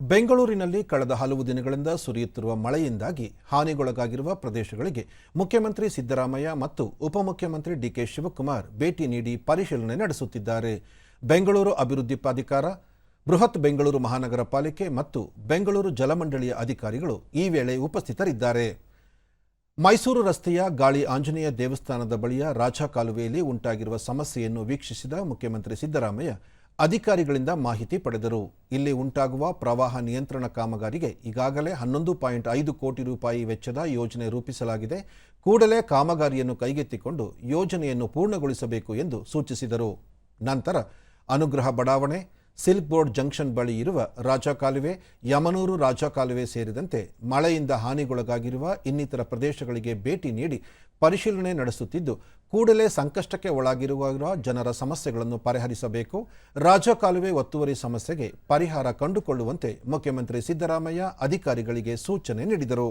ಬೆಂಗಳೂರಿನಲ್ಲಿ ಕಳೆದ ಹಲವು ದಿನಗಳಿಂದ ಸುರಿಯುತ್ತಿರುವ ಮಳೆಯಿಂದಾಗಿ ಹಾನಿಗೊಳಗಾಗಿರುವ ಪ್ರದೇಶಗಳಿಗೆ ಮುಖ್ಯಮಂತ್ರಿ ಸಿದ್ದರಾಮಯ್ಯ ಮತ್ತು ಉಪಮುಖ್ಯಮಂತ್ರಿ ಡಿಕೆ ಶಿವಕುಮಾರ್ ಭೇಟಿ ನೀಡಿ ಪರಿಶೀಲನೆ ನಡೆಸುತ್ತಿದ್ದಾರೆ. ಬೆಂಗಳೂರು ಅಭಿವೃದ್ಧಿ ಪ್ರಾಧಿಕಾರ, ಬೃಹತ್ ಬೆಂಗಳೂರು ಮಹಾನಗರ ಪಾಲಿಕೆ ಮತ್ತು ಬೆಂಗಳೂರು ಜಲಮಂಡಳಿಯ ಅಧಿಕಾರಿಗಳು ಈ ವೇಳೆ ಉಪಸ್ಥಿತರಿದ್ದಾರೆ. ಮೈಸೂರು ರಸ್ತೆಯ ಗಾಳಿ ಆಂಜನೇಯ ದೇವಸ್ಥಾನದ ಬಳಿಯ ರಾಜಾ ಕಾಲುವೆಯಲ್ಲಿ ಉಂಟಾಗಿರುವ ಸಮಸ್ಯೆಯನ್ನು ವೀಕ್ಷಿಸಿದ ಮುಖ್ಯಮಂತ್ರಿ ಸಿದ್ದರಾಮಯ್ಯ ಅಧಿಕಾರಿಗಳಿಂದ ಮಾಹಿತಿ ಪಡೆದರು. ಇಲ್ಲಿ ಉಂಟಾಗುವ ಪ್ರವಾಹ ನಿಯಂತ್ರಣ ಕಾಮಗಾರಿಗೆ ಈಗಾಗಲೇ ಹನ್ನೊಂದು ಪಾಯಿಂಟ್ ಐದು ಕೋಟಿ ರೂಪಾಯಿ ವೆಚ್ಚದ ಯೋಜನೆ ರೂಪಿಸಲಾಗಿದೆ. ಕೂಡಲೇ ಕಾಮಗಾರಿಯನ್ನು ಕೈಗೆತ್ತಿಕೊಂಡು ಯೋಜನೆಯನ್ನು ಪೂರ್ಣಗೊಳಿಸಬೇಕು ಎಂದು ಸೂಚಿಸಿದರು. ನಂತರ ಅನುಗ್ರಹ ಬಡಾವಣೆ ಸಿಲ್ಕ್ ಬೋರ್ಡ್ ಜಂಕ್ಷನ್ ಬಳಿ ಇರುವ ರಾಜ ಯಮನೂರು ರಾಜ ಕಾಲುವೆ ಸೇರಿದಂತೆ ಮಳೆಯಿಂದ ಹಾನಿಗೊಳಗಾಗಿರುವ ಇನ್ನಿತರ ಪ್ರದೇಶಗಳಿಗೆ ಭೇಟಿ ನೀಡಿ ಪರಿಶೀಲನೆ ನಡೆಸುತ್ತಿದ್ದು, ಕೂಡಲೇ ಸಂಕಷ್ಟಕ್ಕೆ ಒಳಗಿರುವ ಜನರ ಸಮಸ್ಯೆಗಳನ್ನು ಪರಿಹರಿಸಬೇಕು. ರಾಜ ಕಾಲುವೆ ಒತ್ತುವರಿ ಸಮಸ್ಯೆಗೆ ಪರಿಹಾರ ಕಂಡುಕೊಳ್ಳುವಂತೆ ಮುಖ್ಯಮಂತ್ರಿ ಸಿದ್ದರಾಮಯ್ಯ ಅಧಿಕಾರಿಗಳಿಗೆ ಸೂಚನೆ ನೀಡಿದರು.